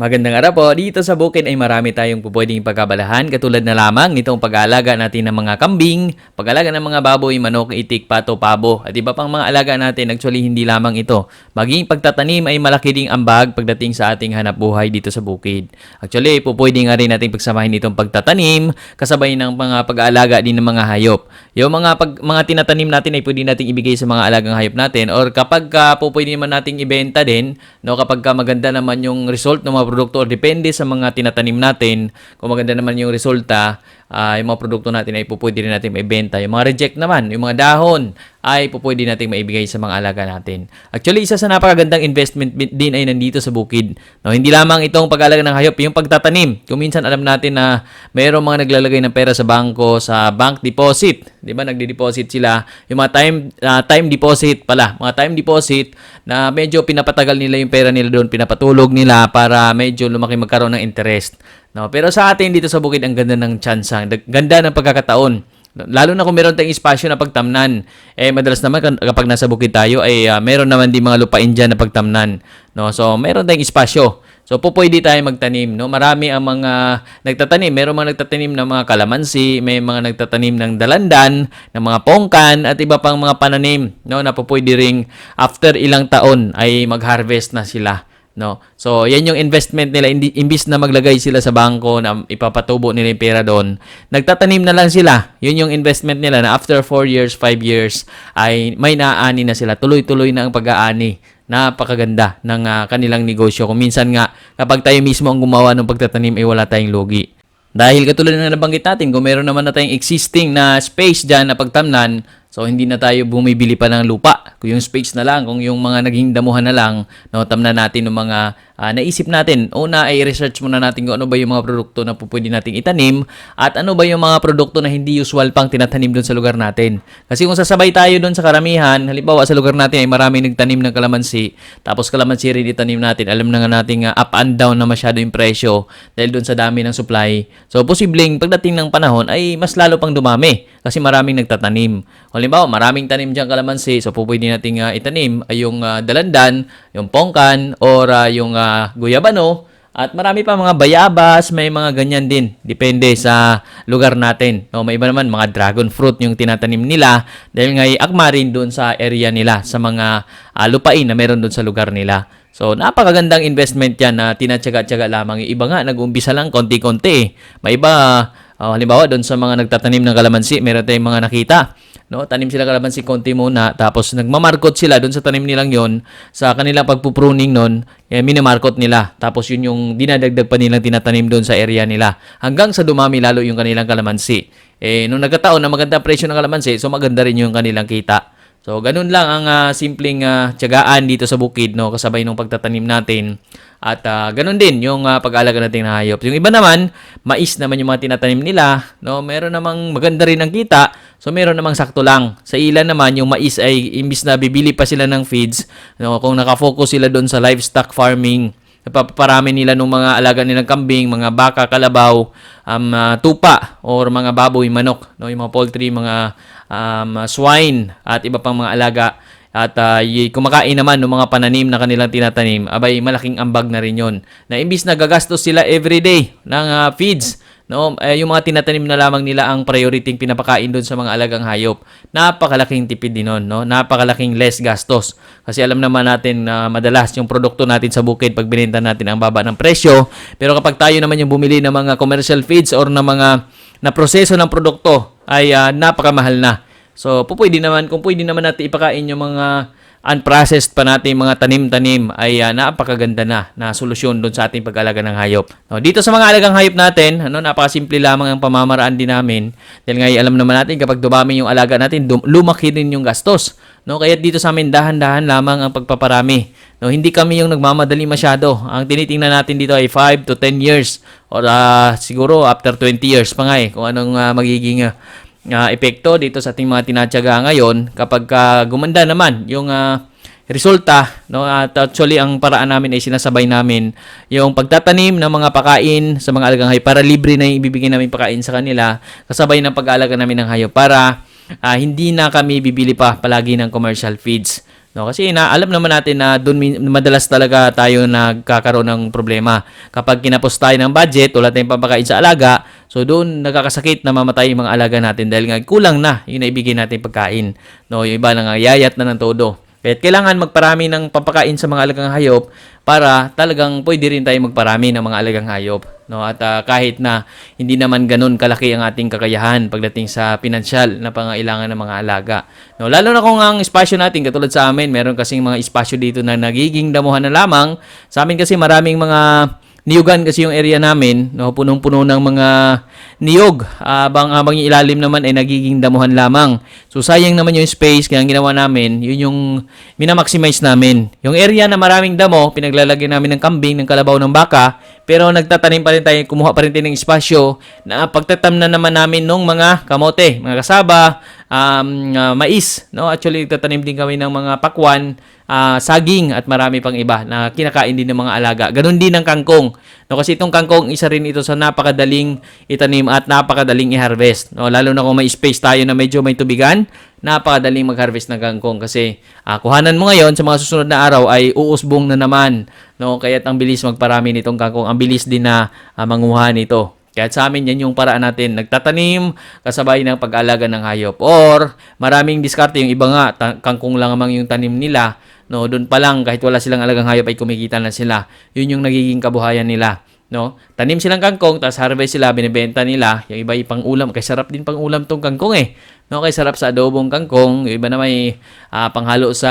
Magandang araw po. Dito sa bukid ay marami tayong pupwedeng pagkabalahan katulad na lamang nitong pag-aalaga natin ng mga kambing, pag-aalaga ng mga baboy, manok, itik, pato, pabo at iba pang mga alaga natin. Actually, hindi lamang ito. Maging pagtatanim ay malaki ding ambag pagdating sa ating hanap buhay dito sa bukid. Actually, pupwede nga rin natin pagsamahin itong pagtatanim kasabay ng mga pag-aalaga din ng mga hayop. Yung mga pag, mga tinatanim natin ay pwede nating ibigay sa mga alagang hayop natin or kapag ka po pwede naman nating ibenta din, no, kapag ka maganda naman yung result ng mga produkto or depende sa mga tinatanim natin, kung maganda naman yung resulta, ah, yung mga produkto natin ay pupwede rin natin maibenta. Yung mga reject naman, yung mga dahon, ay pupwede natin maibigay sa mga alaga natin. Actually, isa sa napakagandang investment din ay nandito sa bukid. No, hindi lamang itong pag-alaga ng hayop, yung pagtatanim. Kung minsan alam natin na mayroong mga naglalagay ng pera sa bangko, sa bank deposit. Di ba? Nagde-deposit sila. Yung mga time, ah, time deposit pala. Mga time deposit na medyo pinapatagal nila yung pera nila doon, pinapatulog nila para medyo lumaki magkaroon ng interest. No, pero sa atin dito sa bukid ang ganda ng ang ganda ng pagkakataon. Lalo na kung meron tayong espasyo na pagtamnan. Eh madalas naman kapag nasa bukid tayo ay ah, meron naman din mga lupain diyan na pagtamnan, no? So meron tayong espasyo. So po pwede tayo magtanim, no? Marami ang mga nagtatanim. Meron mga nagtatanim ng mga kalamansi, may mga nagtatanim ng dalandan, ng mga pongkan at iba pang mga pananim, no? Na po pwede ring after ilang taon ay mag-harvest na sila. No. So, yan yung investment nila. Hindi, imbis na maglagay sila sa bangko na ipapatubo nila yung pera doon, nagtatanim na lang sila. Yun yung investment nila na after 4 years, 5 years, ay may naaani na sila. Tuloy-tuloy na ang pag-aani. Napakaganda ng ah, kanilang negosyo. Kung minsan nga, kapag tayo mismo ang gumawa ng pagtatanim, ay wala tayong lugi. Dahil katulad na nabanggit natin, kung meron naman na tayong existing na space dyan na pagtamnan, so hindi na tayo bumibili pa ng lupa. Kung yung space na lang, kung yung mga naging damuhan na lang, no, tamnan natin ng mga ah, naisip natin. Una ay research muna natin kung ano ba yung mga produkto na pwede nating itanim at ano ba yung mga produkto na hindi usual pang tinatanim doon sa lugar natin. Kasi kung sasabay tayo doon sa karamihan, halimbawa sa lugar natin ay marami nagtanim ng kalamansi, tapos kalamansi rin itanim natin, alam na nga natin nga up and down na masyado yung presyo dahil doon sa dami ng supply. So, posibleng pagdating ng panahon ay mas lalo pang dumami kasi maraming nagtatanim. Halimbawa, maraming tanim dyan kalamansi, so pwede nating ah, itanim ay yung ah, dalandan, yung pongkan, or ah, yung ah, guyabano, at marami pa mga bayabas, may mga ganyan din. Depende sa lugar natin. No, may iba naman mga dragon fruit yung tinatanim nila dahil nga akma rin doon sa area nila, sa mga ah, lupain na meron doon sa lugar nila. So, napakagandang investment yan na tinatsaga-tsaga lamang. Yung iba nga, nag-umpisa lang konti-konti. eh. May iba, ah, halimbawa, doon sa mga nagtatanim ng kalamansi, meron tayong mga nakita. No, tanim sila kalamansi konti muna, tapos nagmamarkot sila doon sa tanim nilang yon sa kanilang pagpupruning nun, eh, minimarkot nila. Tapos yun yung dinadagdag pa nilang tinatanim doon sa area nila. Hanggang sa dumami lalo yung kanilang kalamansi. Eh, nung nagkataon na maganda presyo ng kalamansi, so maganda rin yung kanilang kita. So, ganun lang ang ah, simpleng ah, tiyagaan dito sa bukid, no, kasabay ng pagtatanim natin. At ah, ganun din yung ah, pag-aalaga natin ng hayop. Yung iba naman, mais naman yung mga tinatanim nila, no, meron namang maganda rin ang kita. So, meron namang sakto lang. Sa ilan naman, yung mais ay imbis na bibili pa sila ng feeds, no, kung nakafocus sila doon sa livestock farming, napaparami nila ng mga alaga nilang kambing, mga baka, kalabaw, um, ah, tupa, or mga baboy, manok, no, yung mga poultry, mga um, swine, at iba pang mga alaga. At ah, y- kumakain naman ng mga pananim na kanilang tinatanim, abay malaking ambag na rin yon. Na imbis na gagastos sila everyday ng ah, feeds, no, eh, yung mga tinatanim na lamang nila ang priority pinapakain doon sa mga alagang hayop. Napakalaking tipid din nun, no? Napakalaking less gastos. Kasi alam naman natin na madalas yung produkto natin sa bukid pag binenta natin ang baba ng presyo. Pero kapag tayo naman yung bumili ng mga commercial feeds or ng mga na proseso ng produkto ay ah, napakamahal na. So, po pwede naman, kung pwede naman natin ipakain yung mga unprocessed pa natin mga tanim-tanim ay ah, napakaganda na na solusyon doon sa ating pag-alaga ng hayop. No, dito sa mga alagang hayop natin, ano, napakasimple lamang ang pamamaraan din namin. Dahil nga alam naman natin kapag dumami yung alaga natin, dum- lumaki din yung gastos. No, kaya dito sa amin dahan-dahan lamang ang pagpaparami. No, hindi kami yung nagmamadali masyado. Ang tinitingnan natin dito ay 5 to 10 years or ah, siguro after 20 years pa nga eh kung anong ah, magiging ah, ah, epekto dito sa ating mga tinatyaga ngayon kapag ka gumanda naman yung ah, resulta no? At actually ang paraan namin ay sinasabay namin yung pagtatanim ng mga pakain sa mga alagang hayop para libre na ibibigay namin pakain sa kanila. Kasabay ng pag-aalaga namin ng hayop para ah, hindi na kami bibili pa palagi ng commercial feeds No, kasi na alam naman natin na doon madalas talaga tayo nagkakaroon ng problema. Kapag kinapos tayo ng budget, wala tayong papakain sa alaga, so doon nagkakasakit na mamatay yung mga alaga natin dahil nga kulang na yung naibigay natin pagkain. No, yung iba nangayayat na ng todo. Kaya kailangan magparami ng papakain sa mga alagang hayop para talagang pwede rin tayo magparami ng mga alagang hayop. No? At ah, kahit na hindi naman ganun kalaki ang ating kakayahan pagdating sa pinansyal na pangailangan ng mga alaga. No? Lalo na kung ang espasyo natin, katulad sa amin, meron kasing mga espasyo dito na nagiging damuhan na lamang. Sa amin kasi maraming mga niyugan kasi yung area namin, no, punong-puno ng mga niyog. Abang habang yung ilalim naman ay nagiging damuhan lamang. So sayang naman yung space kaya ang ginawa namin, yun yung minamaximize namin. Yung area na maraming damo, pinaglalagyan namin ng kambing, ng kalabaw ng baka, pero nagtatanim pa rin tayo, kumuha pa rin tayo ng espasyo na pagtatam na naman namin ng mga kamote, mga kasaba, um, ah, mais. No? Actually, nagtatanim din kami ng mga pakwan, ah, saging at marami pang iba na kinakain din ng mga alaga. Ganon din ang kangkong. No, kasi itong kangkong, isa rin ito sa napakadaling itanim at napakadaling i-harvest. No, lalo na kung may space tayo na medyo may tubigan, napakadaling mag-harvest ng kangkong kasi ah, kuhanan mo ngayon sa mga susunod na araw ay uusbong na naman. No, kaya't ang bilis magparami nitong kangkong. Ang bilis din na ah, manguha nito. Kaya sa amin, yan yung paraan natin. Nagtatanim, kasabay ng pag-alaga ng hayop. Or, maraming diskarte. Yung iba nga, kangkong lang amang yung tanim nila. No, doon pa lang, kahit wala silang alagang hayop, ay kumikita na sila. Yun yung nagiging kabuhayan nila. No? Tanim silang kangkong, tapos harvest sila, binibenta nila. Yung iba ay pang ulam. Kaya sarap din pang ulam tong kangkong eh. No, kaya sarap sa adobong kangkong. Yung iba na may ah, panghalo sa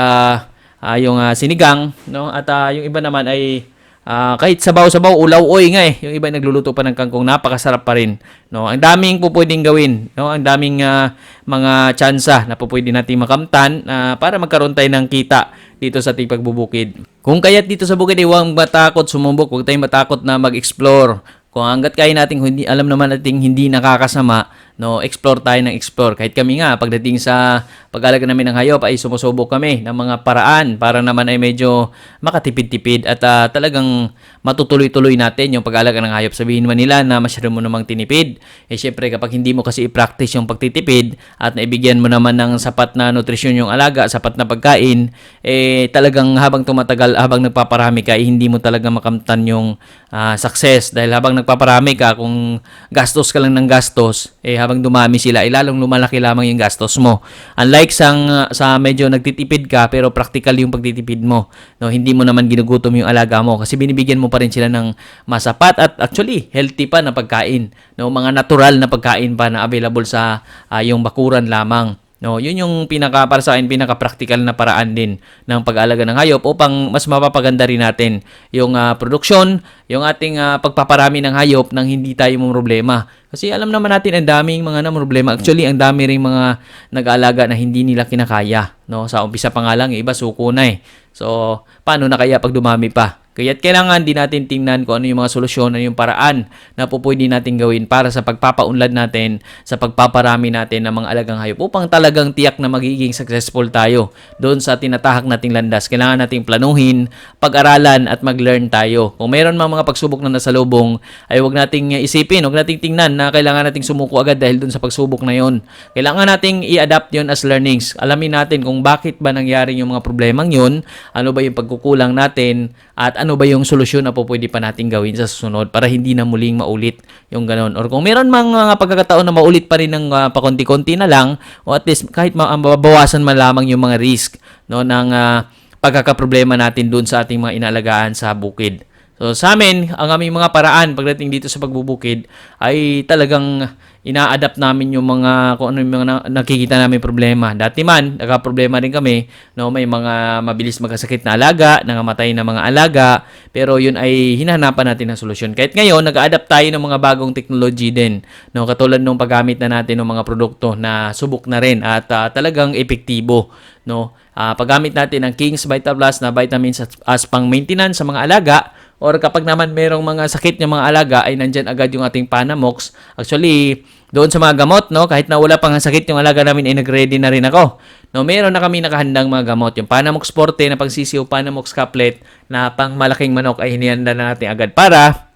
ah, yung ah, sinigang. No? At ah, yung iba naman ay Ah, kahit sabaw-sabaw, ulaw-oy nga eh. Yung iba nagluluto pa ng kangkong, napakasarap pa rin. No, ang daming po pwedeng gawin, no? Ang daming ah, mga tsansa na po pwede nating makamtan ah, para magkaroon tayo ng kita dito sa ating pagbubukid. Kung kaya't dito sa bukid, ay huwag matakot sumubok, huwag tayong matakot na mag-explore. Kung hanggat kaya nating hindi alam naman nating hindi nakakasama, no, explore tayo ng explore. Kahit kami nga pagdating sa pag-alaga namin ng hayop ay sumusubok kami ng mga paraan para naman ay medyo makatipid-tipid at ah, talagang matutuloy-tuloy natin yung pag-alaga ng hayop. Sabihin man nila na masyado mo namang tinipid. Eh syempre kapag hindi mo kasi i-practice yung pagtitipid at naibigyan mo naman ng sapat na nutrisyon yung alaga, sapat na pagkain, eh talagang habang tumatagal, habang nagpaparami ka, eh, hindi mo talaga makamtan yung ah, success. Dahil habang nagpaparami ka, kung gastos ka lang ng gastos, eh habang dumami sila, eh lalong lumalaki lamang yung gastos mo. Unlike sang, sa medyo nagtitipid ka, pero practical yung pagtitipid mo. No, hindi mo naman ginugutom yung alaga mo kasi binibigyan mo pa rin sila ng masapat at actually healthy pa na pagkain. No, mga natural na pagkain pa na available sa ah, yung bakuran lamang. No, yun yung pinaka para sa akin pinaka-practical na paraan din ng pag-alaga ng hayop upang mas mapapaganda rin natin yung ah, produksyon, yung ating ah, pagpaparami ng hayop nang hindi tayo mong problema. Kasi alam naman natin ang daming mga na problema. Actually, ang dami ring mga nag-aalaga na hindi nila kinakaya, no? Sa umpisa pa nga lang, yung iba suko na eh. So, paano na kaya pag dumami pa? Kaya't kailangan din natin tingnan kung ano yung mga solusyon, ano yung paraan na po pwede natin gawin para sa pagpapaunlad natin, sa pagpaparami natin ng mga alagang hayop upang talagang tiyak na magiging successful tayo doon sa tinatahak nating landas. Kailangan nating planuhin, pag-aralan at mag-learn tayo. Kung mayroon mga mga pagsubok na nasa lubong, ay huwag nating isipin, huwag nating tingnan na kailangan nating sumuko agad dahil doon sa pagsubok na yon. Kailangan nating i-adapt yon as learnings. Alamin natin kung bakit ba nangyari yung mga problemang yon, ano ba yung pagkukulang natin, at ano ba yung solusyon na po pwede pa natin gawin sa susunod para hindi na muling maulit yung ganon. Or kung meron mga pagkakataon na maulit pa rin ng ah, pakonti-konti na lang, o at least kahit ma- mababawasan man lamang yung mga risk no, ng ah, pagkakaproblema natin doon sa ating mga inalagaan sa bukid. So sa amin, ang aming mga paraan pagdating dito sa pagbubukid ay talagang ina-adapt namin yung mga kung ano yung mga na- nakikita namin problema. Dati man, nagka-problema rin kami, no, may mga mabilis magkasakit na alaga, nangamatay na mga alaga, pero yun ay hinahanapan natin ng solusyon. Kahit ngayon, nag-adapt tayo ng mga bagong technology din, no, katulad nung paggamit na natin ng mga produkto na subok na rin at ah, talagang epektibo, no. Ah, paggamit natin ng King's Vita Plus na vitamins as, as pang maintenance sa mga alaga, or kapag naman merong mga sakit ng mga alaga ay nandyan agad yung ating Panamox. Actually, doon sa mga gamot, no, kahit na wala pang sakit yung alaga namin ay nag-ready na rin ako. No, meron na kami nakahandang mga gamot. Yung Panamox Forte na pangsisiw, Panamox Caplet na pang malaking manok ay hinihanda na natin agad para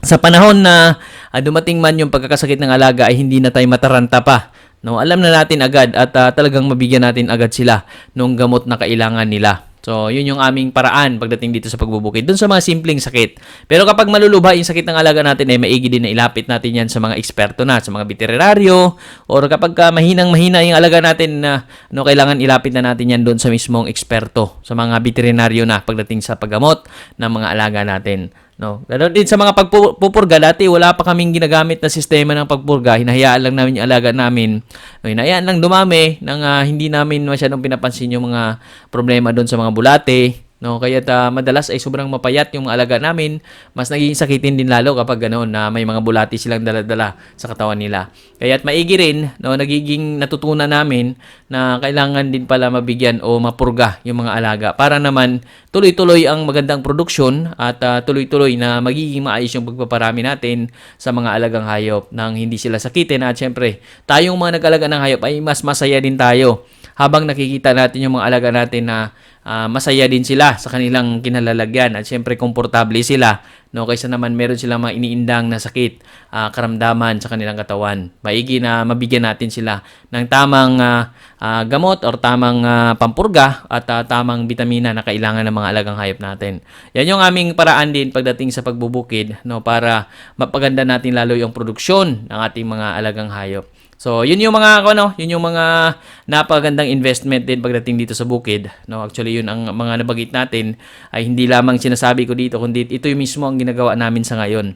sa panahon na ah, dumating man yung pagkakasakit ng alaga ay hindi na tayo mataranta pa No, alam na natin agad at ah, talagang mabigyan natin agad sila nung gamot na kailangan nila. So, yun yung aming paraan pagdating dito sa pagbubukid. Doon sa mga simpleng sakit. Pero kapag malulubha yung sakit ng alaga natin, eh, maigi din na ilapit natin yan sa mga eksperto na, sa mga veterinaryo, or kapag ka mahinang mahina yung alaga natin na ano, kailangan ilapit na natin yan doon sa mismong eksperto, sa mga veterinaryo na pagdating sa paggamot ng mga alaga natin. No. Ganun din sa mga pagpupurga, dati wala pa kaming ginagamit na sistema ng pagpurga. Hinahayaan lang namin yung alaga namin. No, hinahayaan lang dumami nang ah, hindi namin masyadong pinapansin yung mga problema doon sa mga bulate. No, kaya madalas ay sobrang mapayat yung alaga namin. Mas nagiging sakitin din lalo kapag ganoon na may mga bulati silang dala-dala sa katawan nila. Kaya at maigi rin, no, nagiging natutunan namin na kailangan din pala mabigyan o mapurga yung mga alaga para naman tuloy-tuloy ang magandang produksyon at ah, tuloy-tuloy na magiging maayos yung pagpaparami natin sa mga alagang hayop nang hindi sila sakitin at syempre tayong mga nag-alaga ng hayop ay mas masaya din tayo habang nakikita natin yung mga alaga natin na ah, masaya din sila sa kanilang kinalalagyan at syempre komportable sila no? Kaysa naman meron silang mga iniindang na sakit ah, karamdaman sa kanilang katawan. Maigi na mabigyan natin sila ng tamang ah, ah, gamot or tamang ah, pampurga at ah, tamang bitamina na kailangan ng mga alagang hayop natin. Yan yung aming paraan din pagdating sa pagbubukid no? Para mapaganda natin lalo yung produksyon ng ating mga alagang hayop So, yun yung mga ano, yun yung mga napagandang investment din pagdating dito sa bukid. No, actually yun ang mga nabagit natin ay hindi lamang sinasabi ko dito kundi ito yung mismo ang ginagawa namin sa ngayon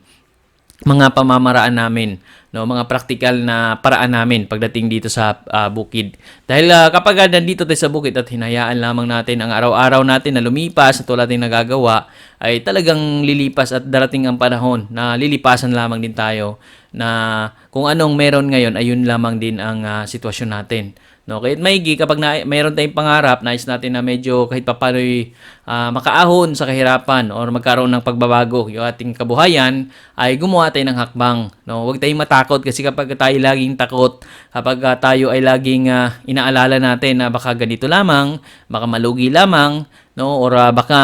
mga pamamaraan namin, no, mga praktikal na paraan namin pagdating dito sa ah, bukid. Dahil ah, kapag nandito tayo sa bukid at hinayaan lamang natin ang araw-araw natin na lumipas at wala tayong nagagawa, ay talagang lilipas at darating ang panahon na lilipasan lamang din tayo na kung anong meron ngayon ay yun lamang din ang ah, sitwasyon natin. No, kahit maigi kapag na, mayroon tayong pangarap, nais natin na medyo kahit papano'y ah, makaahon sa kahirapan or magkaroon ng pagbabago yung ating kabuhayan, ay gumawa tayo ng hakbang. No, huwag tayong matakot kasi kapag tayo laging takot, kapag ah, tayo ay laging ah, inaalala natin na baka ganito lamang, baka malugi lamang, no, or ah, baka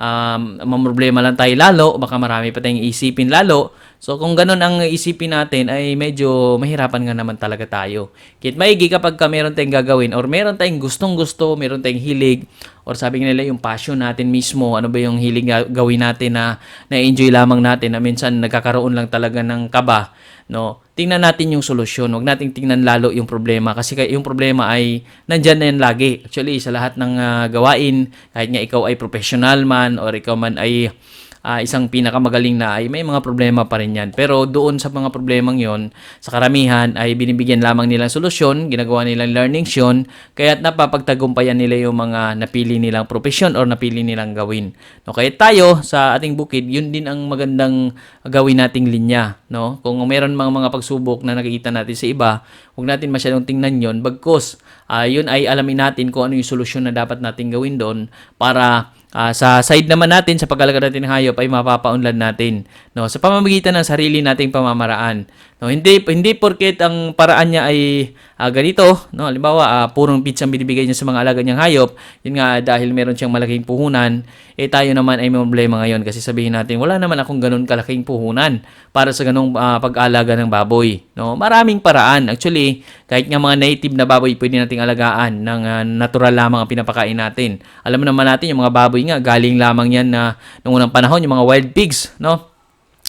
um, mamroblema lang tayo lalo, baka marami pa tayong isipin lalo. So kung ganun ang isipin natin ay medyo mahirapan nga naman talaga tayo. Kit maigi kapag ka meron tayong gagawin or meron tayong gustong gusto, meron tayong hilig or sabi nila yung passion natin mismo, ano ba yung hilig ga- gawin natin na na-enjoy lamang natin na minsan nagkakaroon lang talaga ng kaba, no? Tingnan natin yung solusyon. Huwag nating tingnan lalo yung problema kasi yung problema ay nandyan na yan lagi. Actually, sa lahat ng ah, gawain, kahit nga ikaw ay professional man or ikaw man ay ah, isang pinakamagaling na ay may mga problema pa rin yan. Pero doon sa mga problemang yon sa karamihan ay binibigyan lamang nilang solusyon, ginagawa nilang learning yun, kaya napapagtagumpayan nila yung mga napili nilang profesyon or napili nilang gawin. No, kaya tayo sa ating bukid, yun din ang magandang gawin nating linya. No? Kung meron mga mga pagsubok na nakikita natin sa iba, huwag natin masyadong tingnan yon bagkos ah, yun ay alamin natin kung ano yung solusyon na dapat natin gawin doon para Ah, sa side naman natin sa pag-alaga natin ng hayop ay mapapaunlad natin no? Sa pamamagitan ng sarili nating pamamaraan no hindi hindi porket ang paraan niya ay ah, ganito no? Halimbawa ah, purong pizza ang binibigay niya sa mga alaga niyang hayop. Yun nga dahil meron siyang malaking puhunan eh tayo naman ay may problema ngayon kasi sabihin natin wala naman akong ganun kalaking puhunan para sa ganung ah, pag-alaga ng baboy no? Maraming paraan. Actually kahit nga mga native na baboy pwede nating alagaan ng ah, natural lamang ang pinapakain natin. Alam naman natin yung mga baboy nga galing lamang yan na noong unang panahon yung mga wild pigs no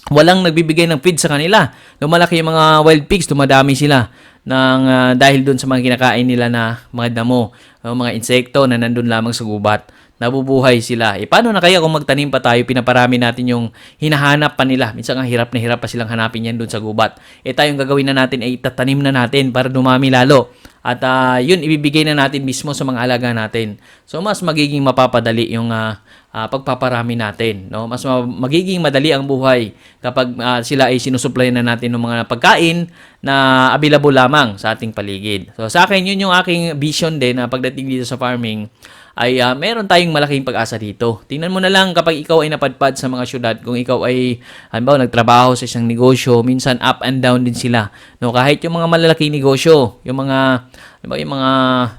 walang nagbibigay ng feed sa kanila. Lumalaki yung mga wild pigs, dumadami sila ng ah, dahil doon sa mga kinakain nila na mga damo, o mga insekto na nandun lamang sa gubat. Nabubuhay sila. E paano na kaya kung magtanim pa tayo, pinaparami natin yung hinahanap pa nila. Minsan nga hirap na hirap pa silang hanapin yan doon sa gubat. E tayong gagawin na natin ay tatanim na natin para dumami lalo. At ah, yun, ibibigay na natin mismo sa mga alaga natin. So, mas magiging mapapadali yung ah, ah, pagpaparami natin. No? Mas ma- magiging madali ang buhay kapag ah, sila ay sinusupply na natin ng mga pagkain na available lamang sa ating paligid. So, sa akin, yun yung aking vision din na pagdating dito sa farming. Ay ah, meron tayong malaking pag-asa dito. Tingnan mo na lang kapag ikaw ay napadpad sa mga syudad, kung ikaw ay halimbawa nagtrabaho sa isang negosyo, minsan up and down din sila. No, kahit yung mga malalaking negosyo, yung mga halimbawa yung mga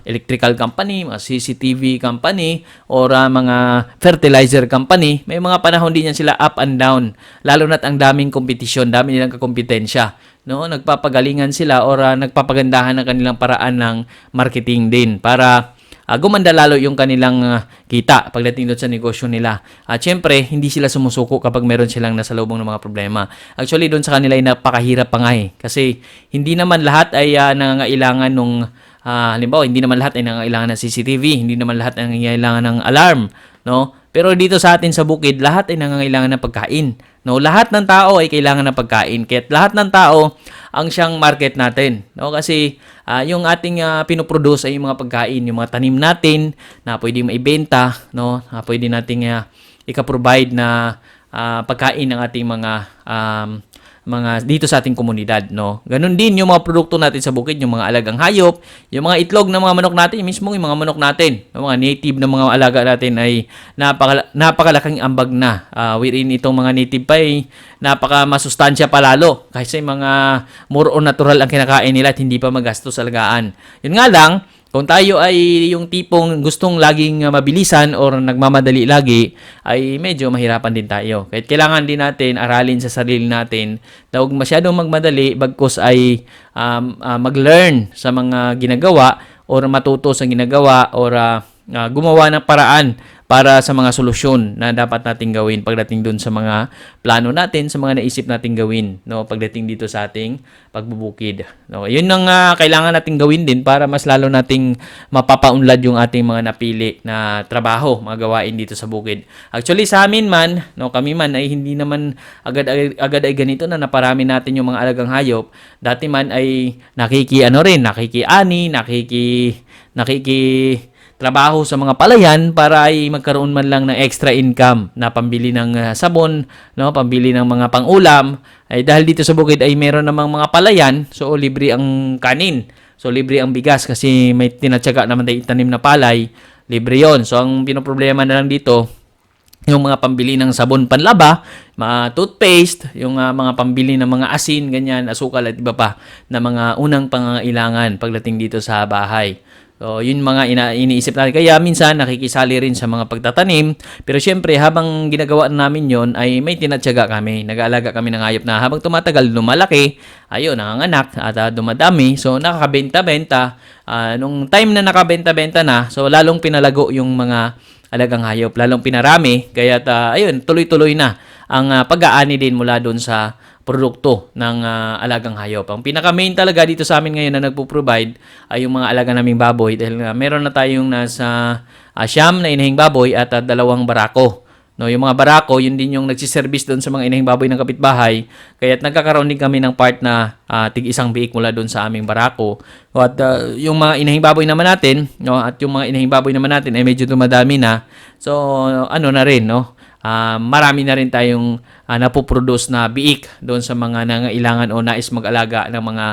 electrical company, mga CCTV company, or ah, mga fertilizer company, may mga panahon din yan sila up and down. Lalo na't ang daming kompetisyon, dami nilang kakompetensya. No, nagpapagalingan sila or ah, nagpapagandahan ng kanilang paraan ng marketing din para ah, gumanda lalo yung kanilang ah, kita pagdating doon sa negosyo nila. At syempre, hindi sila sumusuko kapag meron silang nasa lubong ng mga problema. Actually, doon sa kanila ay napakahirap pa nga eh. Kasi hindi naman lahat ay ah, nangangailangan nung ah, halimbawa, hindi naman lahat ay nangangailangan ng CCTV, hindi naman lahat ay nangangailangan ng alarm, no? Pero dito sa atin sa bukid, lahat ay nangangailangan ng pagkain. No, lahat ng tao ay kailangan ng pagkain. Kaya lahat ng tao ang siyang market natin. No, kasi ah, yung ating ah, pinoproduce ay yung mga pagkain, yung mga tanim natin na pwedeng maibenta, no, na pwede nating ah, ika-provide na ah, pagkain ng ating mga um, mga dito sa ating komunidad, no. Ganun din yung mga produkto natin sa bukid, yung mga alagang hayop, yung mga itlog ng mga manok natin, yung mismo yung mga manok natin, yung mga native na mga alaga natin ay napaka, napakalaking ambag na. Uh, wherein itong mga native pa ay napaka masustansya pa lalo kasi mga more on natural ang kinakain nila at hindi pa magastos alagaan. Yun nga lang, kung tayo ay yung tipong gustong laging uh, mabilisan or nagmamadali lagi, ay medyo mahirapan din tayo. Kahit kailangan din natin aralin sa sarili natin na huwag masyadong magmadali bagkus ay um, uh, mag-learn sa mga ginagawa or matuto sa ginagawa or uh, uh, gumawa ng paraan para sa mga solusyon na dapat nating gawin pagdating dun sa mga plano natin, sa mga naisip nating gawin, no, pagdating dito sa ating pagbubukid. No, 'yun ang uh, kailangan nating gawin din para mas lalo nating mapapaunlad yung ating mga napili na trabaho, mga gawain dito sa bukid. Actually sa amin man, no, kami man ay hindi naman agad agad ay ganito na naparami natin yung mga alagang hayop. Dati man ay nakiki ano rin, nakikiani, nakiki nakiki trabaho sa mga palayan para ay magkaroon man lang ng extra income na pambili ng uh, sabon, no, pambili ng mga pangulam. Ay dahil dito sa bukid ay meron namang mga palayan, so libre ang kanin. So libre ang bigas kasi may tinatsaga naman tayo itanim na palay, libre 'yon. So ang pinoproblema na lang dito yung mga pambili ng sabon panlaba, mga toothpaste, yung uh, mga pambili ng mga asin, ganyan, asukal at iba pa na mga unang pangangailangan pagdating dito sa bahay. So, yun mga ina iniisip natin. Kaya minsan nakikisali rin sa mga pagtatanim. Pero syempre, habang ginagawa namin yon ay may tinatyaga kami. Nag-aalaga kami ng hayop na habang tumatagal, lumalaki. Ayun, nanganganak at uh, dumadami. So, nakakabenta-benta. Uh, nung time na nakabenta-benta na, so lalong pinalago yung mga alagang hayop. Lalong pinarami. Kaya, uh, ayun, tuloy-tuloy na ang uh, pag-aani din mula doon sa produkto ng uh, alagang hayop. Ang pinaka-main talaga dito sa amin ngayon na nagpo-provide ay yung mga alaga naming baboy dahil uh, meron na tayong nasa uh, siyam na inahing baboy at uh, dalawang barako. No, yung mga barako, yun din yung nagsiservice doon sa mga inahing baboy ng kapitbahay. Kaya nagkakaroon din kami ng part na uh, tig isang biik mula doon sa aming barako. At uh, yung mga inahing baboy naman natin, no, at yung mga inahing baboy naman natin ay medyo dumadami na. So, ano na rin, no? Uh, marami na rin tayong uh, napoproduce na biik doon sa mga nangailangan o nais mag-alaga ng mga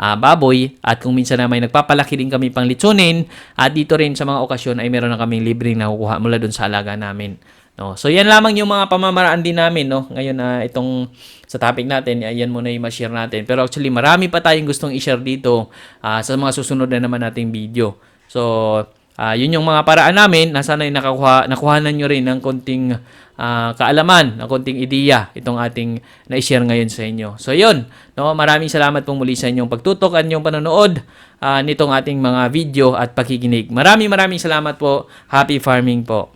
uh, baboy at kung minsan na may nagpapalaki din kami pang litsunin at dito rin sa mga okasyon ay meron na kaming libreng nakukuha mula doon sa alaga namin. No. So yan lamang yung mga pamamaraan din namin no. Ngayon na uh, itong sa topic natin, ayan muna yung ma-share natin. Pero actually marami pa tayong gustong i-share dito uh, sa mga susunod na naman nating video. So Uh, yun yung mga paraan namin na sana'y nakakuha, nakuhanan nyo rin ng konting uh, kaalaman, ng konting ideya itong ating na-share ngayon sa inyo. So yun, no, maraming salamat pong muli sa inyong pagtutok at inyong panonood uh, nitong ating mga video at pakikinig. Maraming maraming salamat po. Happy farming po.